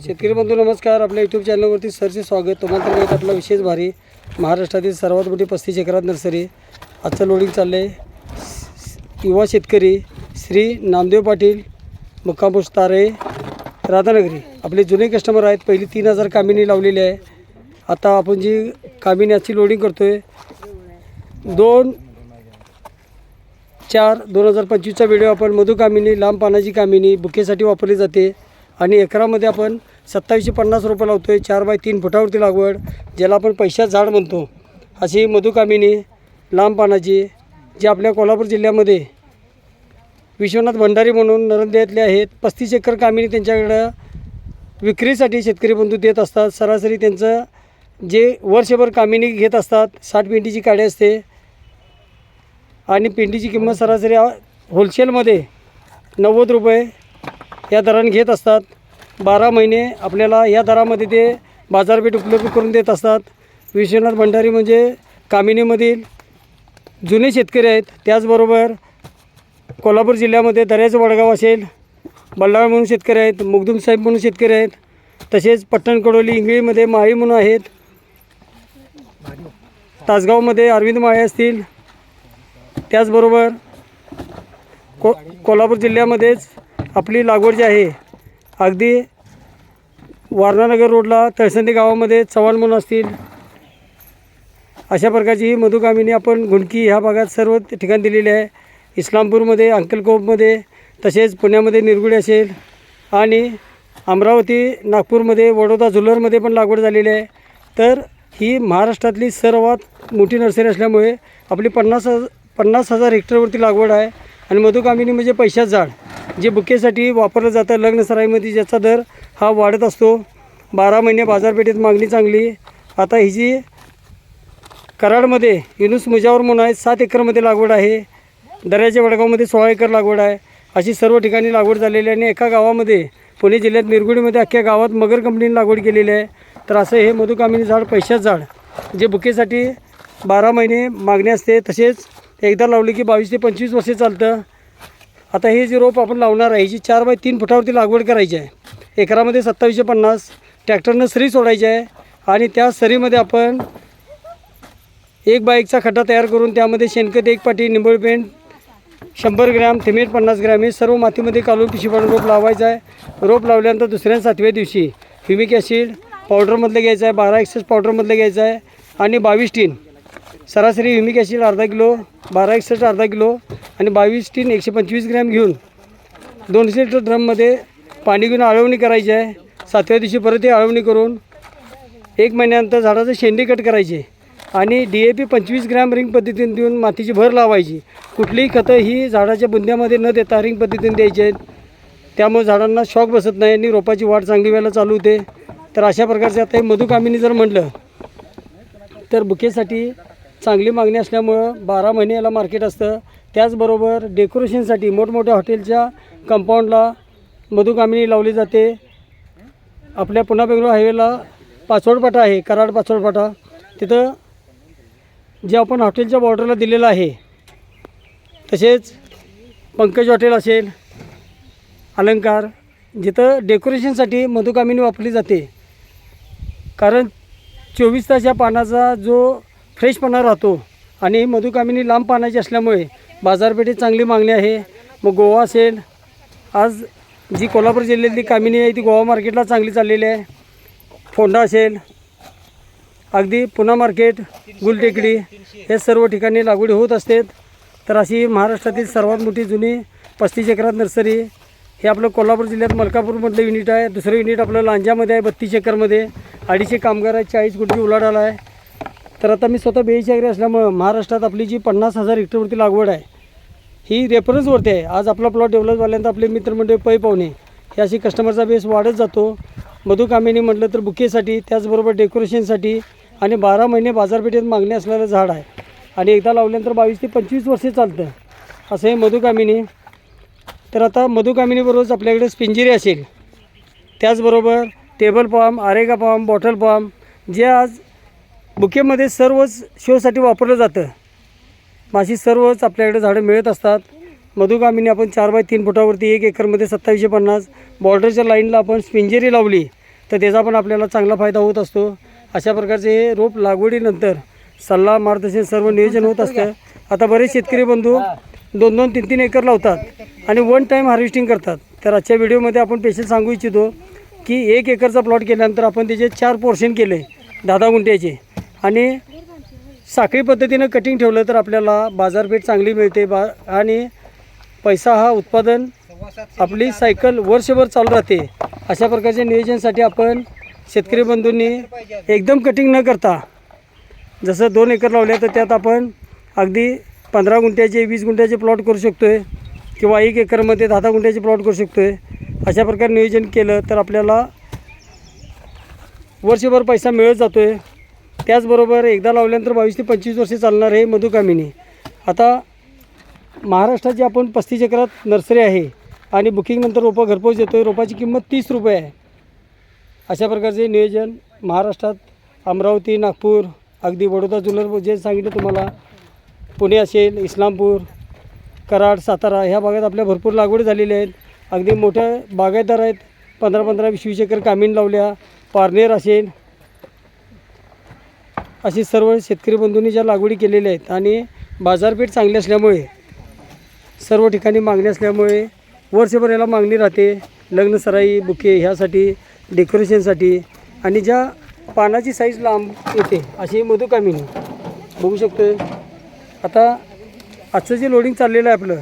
शेतकरी बंधू नमस्कार. आपल्या यूट्यूब चॅनलवरती सरचे स्वागत. तुम्हाला तर माहीत आपला विशेष भारी महाराष्ट्रातील सर्वात मोठी पस्तीस एकरात नर्सरी. आजचं लोडिंग चाललं आहे युवा शेतकरी श्री नामदेव पाटील मुक्कामोश तारे राधानगरी. आपले जुने कस्टमर आहेत. पहिली तीन हजार कामिनी लावलेली आहे. आता आपण जी कामिनी आजची लोडिंग करतो आहे दोन चार दोन हजार पंचवीसचा व्हिडिओ आपण मधु कामिनी लांब पानाची कामिनी बुकेसाठी वापरली जाते. आणि एकरामध्ये आपण सत्तावीसशे पन्नास रुपये लावतो आहे चार बाय तीन फुटावरती लागवड ज्याला आपण पैशात झाड म्हणतो. अशी मधुकामिनी लांब पानाची जी आपल्या कोल्हापूर जिल्ह्यामध्ये विश्वनाथ भंडारी म्हणून नरंदेतले आहेत पस्तीस एकर कामिनी त्यांच्याकडं विक्रीसाठी शेतकरी बंधू देत असतात. सरासरी त्यांचं जे वर्षभर कामिनी घेत असतात साठ पेंटीची काडी असते. आणि पेंडीची किंमत सरासरी होलसेलमध्ये नव्वद रुपये या दराने घेत असतात. बारा महिने आपल्याला या दरामध्ये ते बाजारपेठ उपलब्ध करून देत असतात. विश्वनाथ भंडारी म्हणजे कामिनीमधील जुने शेतकरी आहेत. त्याचबरोबर कोल्हापूर जिल्ह्यामध्ये दर्याचं वडगाव असेल बल्लाळ म्हणून शेतकरी आहेत मुगदुम साहेब म्हणून शेतकरी आहेत तसेच पट्टण कडोली इंगळीमध्ये माळी म्हणून आहेत. तासगावमध्ये अरविंद माळे असतील. त्याचबरोबर को कोल्हापूर जिल्ह्यामध्येच आपली लागवड जी आहे अगदी वारणानगर रोडला तळसंदी गावामध्ये चव्हाण म्हणून असतील अशा प्रकारची ही मधुकामिनी आपण गुंडकी ह्या भागात सर्व ठिकाण दिलेली आहे. इस्लामपूरमध्ये अंकलकोपमध्ये तसेच पुण्यामध्ये निरगुडी असेल आणि अमरावती नागपूरमध्ये वडोदा जुल्लरमध्ये पण लागवड झालेली आहे. तर ही महाराष्ट्रातली सर्वात मोठी नर्सरी असल्यामुळे आपली पन्नास हजार पन्नास हजार हेक्टरवरती लागवड आहे. आणि मधुकामिनी म्हणजे पैशात झाड जे बुकेसाठी वापरलं जातं लग्नसराईमध्ये ज्याचा दर हा वाढत असतो. बारा महिने बाजारपेठेत मागणी चांगली. आता ही जी कराडमध्ये युनुस मुजावर म्हणून आहे सात एकरमध्ये लागवड आहे. दर्याच्या वडगावमध्ये सोळा एकर लागवड आहे. अशी सर्व ठिकाणी लागवड झालेली आहे आणि एका गावामध्ये पुणे जिल्ह्यात मिरगुडीमध्ये अख्ख्या गावात मगर कंपनीने लागवड केलेली आहे. तर असं हे मधुकामिनी झाड पैशात झाड जे बुकेसाठी बारा महिने मागणी असते तसेच एकदा लावली की बावीस ते पंचवीस वर्षे चालतं. आता हे जे रोप आपण लावणार आहे जी चार बाय तीन फुटावरती लागवड करायची आहे. एकरामध्ये सत्तावीसशे पन्नास ट्रॅक्टरनं सरी सोडायची आहे आणि त्या सरीमध्ये आपण एक बाईकचा खड्डा तयार करून त्यामध्ये शेणखत एक पाटी निंबळ पेंट शंभर ग्रॅम थिमेट पन्नास ग्रॅम हे सर्व मातीमध्ये कालून पिशी पाडून रोप लावायचं आहे. रोप लावल्यानंतर दुसऱ्या सातव्या दिवशी ह्युमिक ॲसिड पावडरमधलं घ्यायचं आहे बारा एक्सेस पावडरमधलं घ्यायचं आहे आणि बावीस टीन. सरासरी युमिक ॲसिड अर्धा किलो बारा एकसष्ट अर्धा किलो आणि बावीस टीन एकशे पंचवीस ग्रॅम घेऊन दोनशे लिटर ड्रममध्ये पाणी घेऊन आळवणी करायची आहे. सातव्या दिवशी परत ही आळवणी करून एक महिन्यानंतर झाडाचं शेंडी कट करायचे आणि डी ए पी पंचवीस ग्रॅम रिंग पद्धतीने देऊन मातीची भर लावायची. कुठलीही खतं ही झाडाच्या बुंद्यामध्ये न देता रिंग पद्धतीने द्यायची आहेत. त्यामुळे झाडांना शॉक बसत नाही आणि रोपाची वाढ चांगली व्हायला चालू होते. तर अशा प्रकारचे आता हे मधुकामिनी जर म्हटलं तर बुकेसाठी चांगली मागणी असल्यामुळं बारा महिने याला मार्केट असतं. त्याचबरोबर डेकोरेशनसाठी मोठमोठ्या हॉटेलच्या कंपाऊंडला मधुकामिनी लावली जाते. आपल्या पुन्हा बेंगलोर हायवेला पाचवडपाटा आहे कराड पाचवडपाटा तिथं जे आपण हॉटेलच्या बॉर्डरला दिलेलं आहे तसेच पंकज हॉटेल असेल अलंकार जिथं डेकोरेशनसाठी मधुकामिनी वापरली जाते. कारण चोवीस तास या पानाचा जो फ्रेशपणा राहतो. आणि मधुकामिनी लांब पानाची असल्यामुळे बाजारपेठेत चांगली मागणी आहे. मग गोवा असेल. आज जी कोल्हापूर जिल्ह्यातली कामिनी आहे ती गोवा मार्केटला चांगली चाललेली आहे. फोंडा असेल. अगदी पुणा मार्केट गुलटेकडी हे सर्व ठिकाणी लागवडी होत असते. तर अशी महाराष्ट्रातील सर्वात मोठी जुनी पस्तीस एकरात नर्सरी हे आपलं कोल्हापूर जिल्ह्यात मलकापूरमधलं युनिट आहे. दुसरं युनिट आपलं लांजामध्ये आहे बत्तीस एकरमध्ये. अडीचशे कामगार आहेत चाळीस कोटी उलाढाल आहे. तर आता मी स्वतः बेचागरी असल्यामुळं महाराष्ट्रात आपली जी पन्नास हजार हेक्टरवरती लागवड आहे ही रेफरन्सवरती आहे. आज आपला प्लॉट डेव्हलप झाल्यानंतर आपले मित्रमंडळी पै पाहुणे हे अशी कस्टमरचा बेस वाढत जातो. मधुकामिनी म्हटलं तर बुकेसाठी त्याचबरोबर डेकोरेशनसाठी आणि बारा महिने बाजारपेठेत मागणी असणारं झाड आहे. आणि एकदा लावल्यानंतर बावीस ते पंचवीस वर्षे चालतं असं हे मधुकामिनी तर आता मधुकामिनीबरोबरच आपल्याकडे स्पिंजिरी असेल. त्याचबरोबर table palm areca palm bottle palm जे आज बुकेमध्ये सर्वच शोसाठी वापरलं जातं. माशी सर्वच आपल्याकडे झाडं मिळत असतात. मधुकामिनी आपण चार बाय तीन फुटावरती एक एकरमध्ये सत्तावीसशे पन्नास बॉर्डरच्या लाईनला आपण स्पिंजेरी लावली तर त्याचा पण आपल्याला चांगला फायदा होत असतो. अशा प्रकारचे हे रोप लागवडीनंतर सल्ला मार्गदर्शन सर्व नियोजन होत असतं. आता बरेच शेतकरी बंधू दोन दोन तीन तीन एकर लावतात आणि वन टाईम हार्वेस्टिंग करतात. तर आजच्या व्हिडिओमध्ये आपण पेशल सांगू इच्छितो की एक एकरचा प्लॉट केल्यानंतर आपण त्याचे चार पोर्शन केले दहा दहा गुंठ्याचे. आणि साखळी पद्धतीनं कटिंग ठेवलं तर आपल्याला बाजारपेठ चांगली मिळते बा आणि पैसा हा उत्पादन आपली सायकल वर्षभर चालू राहते. अशा प्रकारच्या नियोजनासाठी आपण शेतकरी बंधूंनी एकदम कटिंग न करता जसं दोन एकर लावले तर त्यात आपण अगदी पंधरा गुंठ्याचे वीस गुंठ्याचे प्लॉट करू शकतो आहे किंवा एक एकरमध्ये दहा दहा गुंठ्याचे प्लॉट करू शकतो आहे अशा प्रकारे नियोजन केलं तर आपल्याला वर्षभर पैसा मिळत जातो आहे त्याचबरोबर एकदा लावल्यानंतर बावीस ते पंचवीस वर्षे चालणार आहे मधुकामिनी. आता महाराष्ट्राची आपण पस्तीस एकरात नर्सरी आहे आणि बुकिंगनंतर रोपं घरपोच देतो आहे रोपाची किंमत तीस रुपये आहे. अशा प्रकारचे नियोजन महाराष्ट्रात अमरावती नागपूर अगदी वडोदा जुन्नर जे सांगितलं तुम्हाला. पुणे असेल इस्लामपूर कराड सातारा ह्या भागात आपल्या भरपूर लागवडी झालेल्या आहेत. अगदी मोठ्या बागायतदार आहेत. पंधरा पंधरा वीस वीस एकर कामीण लावल्या. पारनेर असेल अशी सर्व शेतकरी बंधूंनी ज्या लागवडी केलेल्या आहेत आणि बाजारपेठ चांगली असल्यामुळे सर्व ठिकाणी मागणी असल्यामुळे वर्षभर याला मागणी राहते. लग्न सराई बुके ह्यासाठी डेकोरेशनसाठी. आणि ज्या पानाची साईज लांब येते अशी मधुकामिनी बघू शकतो आता आजचं जे लोडिंग चाललेलं आहे आपलं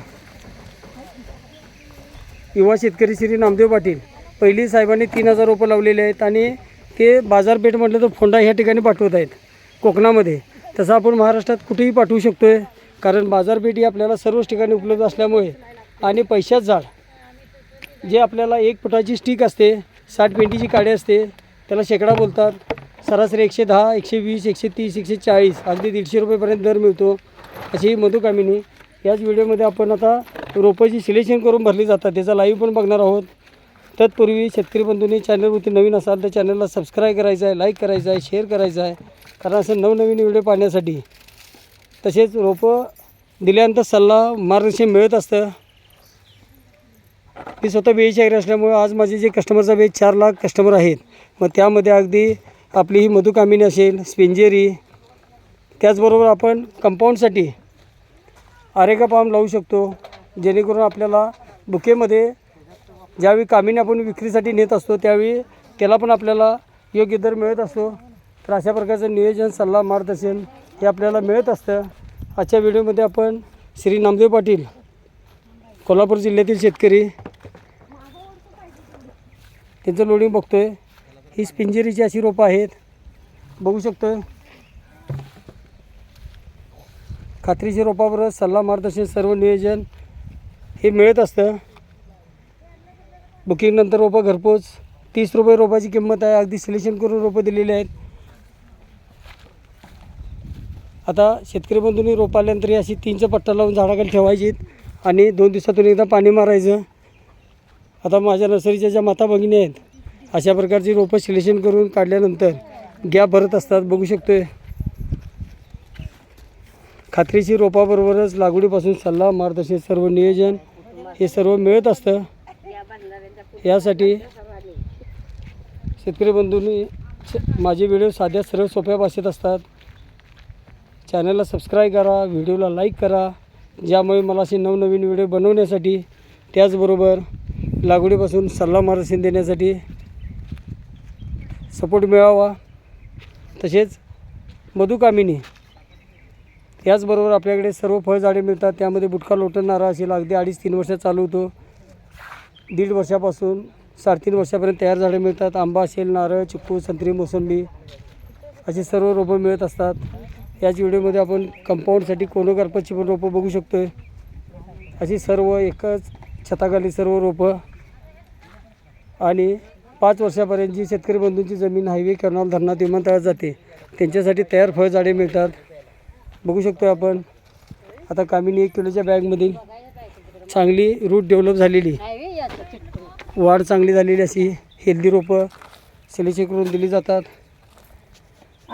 युवा शेतकरी श्री नामदेव पाटील पहिली साहेबांनी तीन हजार रोपं लावलेले आहेत आणि ते बाजारपेठ म्हटलं तर फोंडा ह्या ठिकाणी पाठवत आहेत. कोकणामध्ये. तसं आपण महाराष्ट्रात कुठेही पाठवू शकतो आहे कारण बाजारपेठ ही आपल्याला सर्वच ठिकाणी उपलब्ध असल्यामुळे आणि पैशात झाड जे आपल्याला एक फुटाची स्टिक असते साठ पेंटीची काडी असते त्याला शेकडा बोलतात. सरासरी एकशे दहा एकशे वीस एकशे तीस एकशे चाळीस अगदी दीडशे रुपयेपर्यंत दर मिळतो अशी ही मधुकामिनी. याच व्हिडिओमध्ये आपण आता रोपाची सिलेक्शन करून भरली जातात त्याचा लाईव्ह पण बघणार आहोत. तत्पूर्वी शेतकरी बंधूंनी चॅनलवरती नवीन असाल तर चॅनलला सबस्क्राईब करायचं आहे लाईक करायचं आहे शेअर करायचं आहे. कारण असं नवनवीन व्हिडिओ पाहण्यासाठी तसेच रोपं दिल्यानंतर सल्ला मार्गदर्शन मिळत असतं. मी स्वतः बेची ॲग्री असल्यामुळे आज माझे जे कस्टमरचा बेच चार लाख कस्टमर आहेत. मग त्यामध्ये अगदी आपली ही मधुकामिनी असेल स्पिंजेरी त्याचबरोबर आपण कंपाऊंडसाठी आरेका पाम लावू शकतो जेणेकरून आपल्याला बुकेमध्ये ज्यावेळी कामिनी आपण विक्रीसाठी नेत असतो त्यावेळी त्याला पण आपल्याला योग्य दर मिळत असतो. तर अशा प्रकारचं नियोजन सल्ला मार्गदर्शन हे आपल्याला मिळत असतं. आजच्या व्हिडिओमध्ये आपण श्री नामदेव पाटील कोल्हापूर जिल्ह्यातील शेतकरी त्यांचं लोडिंग बघतो आहे ही स्पिंजेरीची अशी रोपं आहेत. बघू शकतो. आहे खात्रीशी रोपाबरोबर सल्ला मार्गदर्शन सर्व नियोजन हे मिळत असतं. बुकिंगनंतर रोपं घरपोच. तीस रुपये रोपाची किंमत आहे. अगदी सिलेक्शन करून रोपं दिलेली आहेत. आता शेतकरी बंधूंनी रोप आल्यानंतर ही अशी तीनच्या पट्टा लावून झाडाखाली ठेवायची आणि दोन दिवसातून एकदा पाणी मारायचं. आता माझ्या नर्सरीच्या ज्या माता भगिनी आहेत अशा प्रकारची रोपं सिलेक्शन करून काढल्यानंतर गॅप भरत असतात बघू शकतो आहे खात्रीशी रोपाबरोबरच लागवडीपासून सल्ला मार्गदर्शन सर्व नियोजन हे सर्व मिळत असतं. यासाठी शेतकरी बंधूंनी श- माझे व्हिडिओ साध्या सरळ सोप्या भाषेत असतात. चॅनलला सबस्क्राईब करा व्हिडिओला लाईक करा. ज्यामुळे मला असे नवनवीन व्हिडिओ बनवण्यासाठी त्याचबरोबर लागवडीपासून सल्ला मार्गदर्शन देण्यासाठी सपोर्ट मिळावा. तसेच मधुकामिनी त्याचबरोबर आपल्याकडे सर्व फळझाडे मिळतात. त्यामध्ये बुटका लोटणारा नारळ असेल अगदी अडीच तीन वर्ष चालू होतो. दीड वर्षापासून साडेतीन वर्षापर्यंत तयार झाडे मिळतात. आंबा असेल नारळ चिक्कू संत्री मोसंबी असे सर्व रोपं मिळत असतात. याच व्हिडिओमध्ये आपण कंपाऊंडसाठी कोनोकार्पसची पण रोपं बघू शकतो आहे अशी सर्व एकच छताखाली सर्व रोपं. आणि पाच वर्षापर्यंत जी शेतकरी बंधूंची जमीन हायवे करणार धरणात विमानतळात जाते. त्यांच्यासाठी तयार फळझाडे मिळतात. बघू शकतो आपण. आता कामिनी एक किलोच्या बॅगमधील चांगली रूट डेव्हलप झालेली. वाढ चांगली झालेली अशी. हेल्दी रोपं सिलेक्शन करून दिली जातात.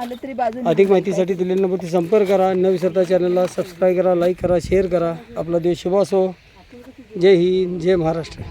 आलं तरी बाजू अधिक माहितीसाठी दिलेल्या नंबरती संपर्क करा न विसरता चॅनलला सबस्क्राईब करा लाईक करा शेअर करा. आपला देश शुभ असो. जय हिंद जय महाराष्ट्र.